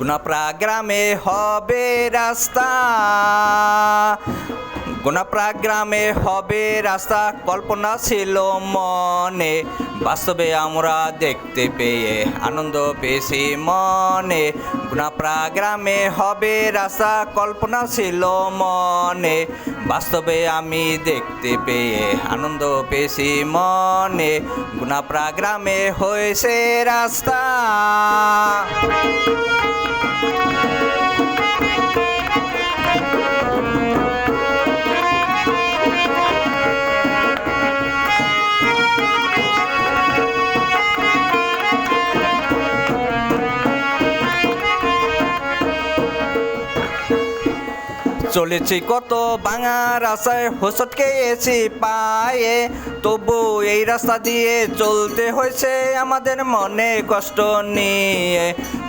গুনাপ্রা গ্রামে হবে রাস্তা। গুনাপ্রা গ্রামে হবে রাস্তা, কল্পনা ছিল মনে। বাস্তবে আমরা দেখতে পেয়ে আনন্দ পেয়েছি মনে। গুনাপ্রা গ্রামে হবে রাস্তা, কল্পনা ছিল মনে। বাস্তবে আমি দেখতে পেয়ে আনন্দ পেয়েছি মনে। গুনাপ্রা গ্রামে হয়েছে রাস্তা। চলেছি কত বাঙা রাস্তায় হোসট খেয়েছি পায়ে। তবু এই রাস্তা দিয়ে চলতে হয়েছে আমাদের মনে কষ্ট নিয়ে।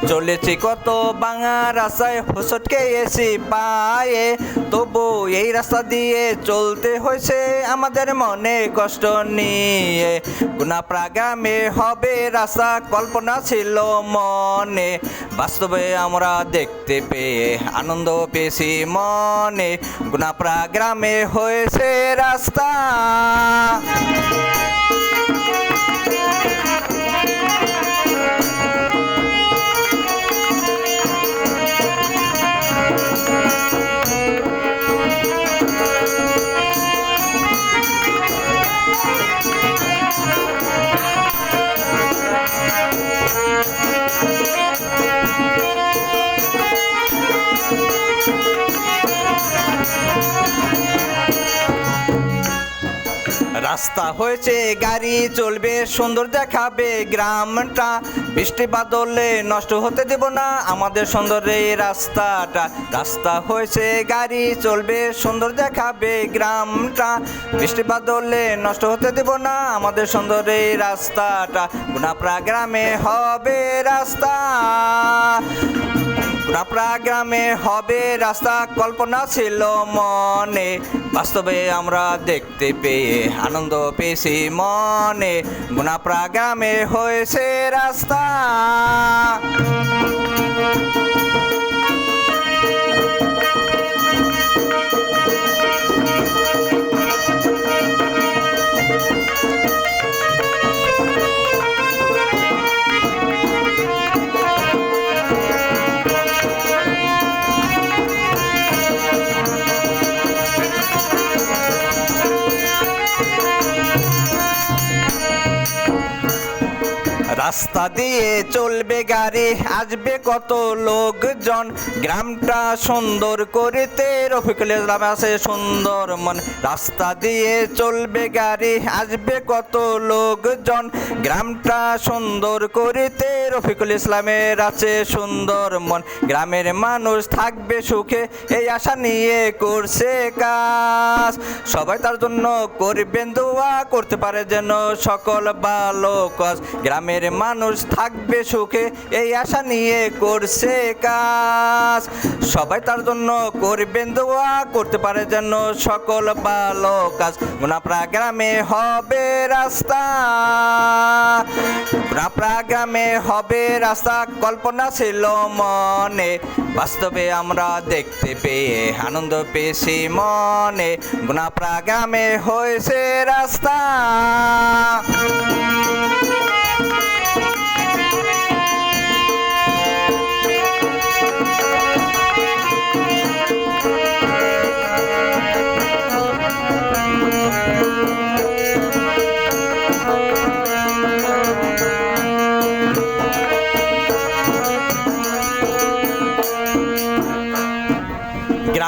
চলেছি কত বাঙা রাস্তায় হোসট খেয়েছি পায়ে। তবু এই রাস্তা দিয়ে চলতে হয়েছে আমাদের মনে কষ্ট নিয়ে। গুনাপ্রা গ্রামে হবে রাস্তা, কল্পনা ছিল মনে। বাস্তবে আমরা দেখতে পেয়ে আনন্দ পেয়েছি মনে। গুনাপ্রা গ্রামে হয়েছে রাস্তা। রাস্তা হয়েছে, গাড়ি চলবে, সুন্দর দেখাবে গ্রামটা। বৃষ্টি বাদলে নষ্ট হতে দেব না আমাদের সুন্দর এই রাস্তাটা। রাস্তা হয়েছে, গাড়ি চলবে, সুন্দর দেখাবে গ্রামটা। বৃষ্টি বাদলে নষ্ট হতে দেব না আমাদের সুন্দর এই রাস্তাটা। গুনাপ্রা গ্রামে হবে রাস্তা। রাপড়া গ্রামে হবে রাস্তা কল্পনা ছিল মনে। বাস্তবে আমরা দেখতে পেয়ে আনন্দ পেয়েছি মনে। গুনাপ্রা গ্রামে হয়েছে রাস্তা। রাস্তা দিয়ে চলবে গাড়ি, আসবে কত লোকজন? গ্রামটা সুন্দর করিতে রফিকুল ইসলাম আছে সুন্দর মন। রাস্তা দিয়ে চলবে গাড়ি, আসবে কত লোকজন? গ্রামটা সুন্দর করিতে রফিকুল ইসলামের আছে সুন্দর মন। গ্রামের মানুষ থাকবে সুখে, এই আশা নিয়ে করছে কাজ। সবাই তার জন্য করবেন দোয়া, করতে পারে যেন সকল ভালো কাজ। গ্রামের মানুষ থাকবে সুখে, এই আশা নিয়ে করছে কাজ। সবাই তার জন্য করবেন দোয়া, করতে পারে যেন সকল ভালো কাজ। গুনাপ্রা গ্রামে হবে রাস্তা। গুনাপ্রা গ্রামে হবে রাস্তা, কল্পনা ছিল মনে। বাস্তবে আমরা দেখতে পেয়ে, আনন্দ পেয়েছি মনে। গুনাপ্রা গ্রামে হয়েছে রাস্তা। Música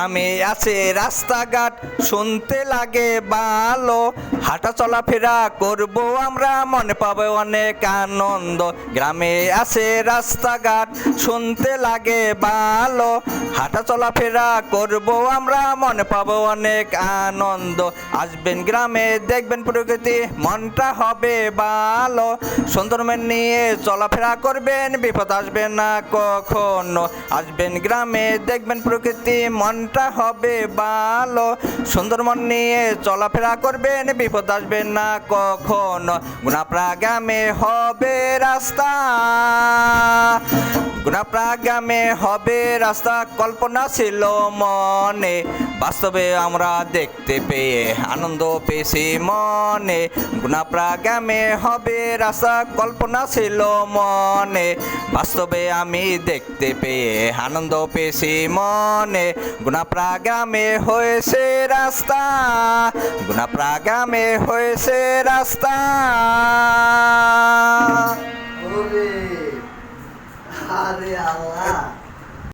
গ্রামে আছে রাস্তাঘাট, শুনতে লাগে ভালো। হাঁটা চলাফেরা করব আমরা, মনে পাবে অনেক আনন্দ। গ্রামে আছে রাস্তাঘাট, শুনতে লাগে ভালো। হাঁটা চলাফেরা করব আমরা, মনে পাবো অনেক আনন্দ। আসবেন গ্রামে, দেখবেন প্রকৃতি, মনটা হবে ভালো। সুন্দরমন নিয়ে চলাফেরা করবেন, বিপদ আসবে না কখনো। আসবেন গ্রামে, দেখবেন প্রকৃতি, মনটা গ্রামটা হবে ভালো। সুন্দরমন নিয়ে চলাফেরা করবেন, বিপদ আসবে না কখনো। গুণাপ্রা গ্রামে হবে রাস্তা। গুণাপ্রা গ্রামে হবে রাস্তা, কল্পনা ছিল মনে। বাস্তবে আমরা দেখতে পেয়ে আনন্দ পেয়েছি মনে। গুণাপ্রা গ্রামে হবে রাস্তা, কল্পনা ছিল মনে। বাস্তবে আমি দেখতে পেয়ে আনন্দ পেয়েছি মনে। গুণাপ্রা গ্রামে হয়েছে রাস্তা। গুণাপ্রা গ্রামে হয়েছে রাস্তা। ওরে। আরে আল্লাহ।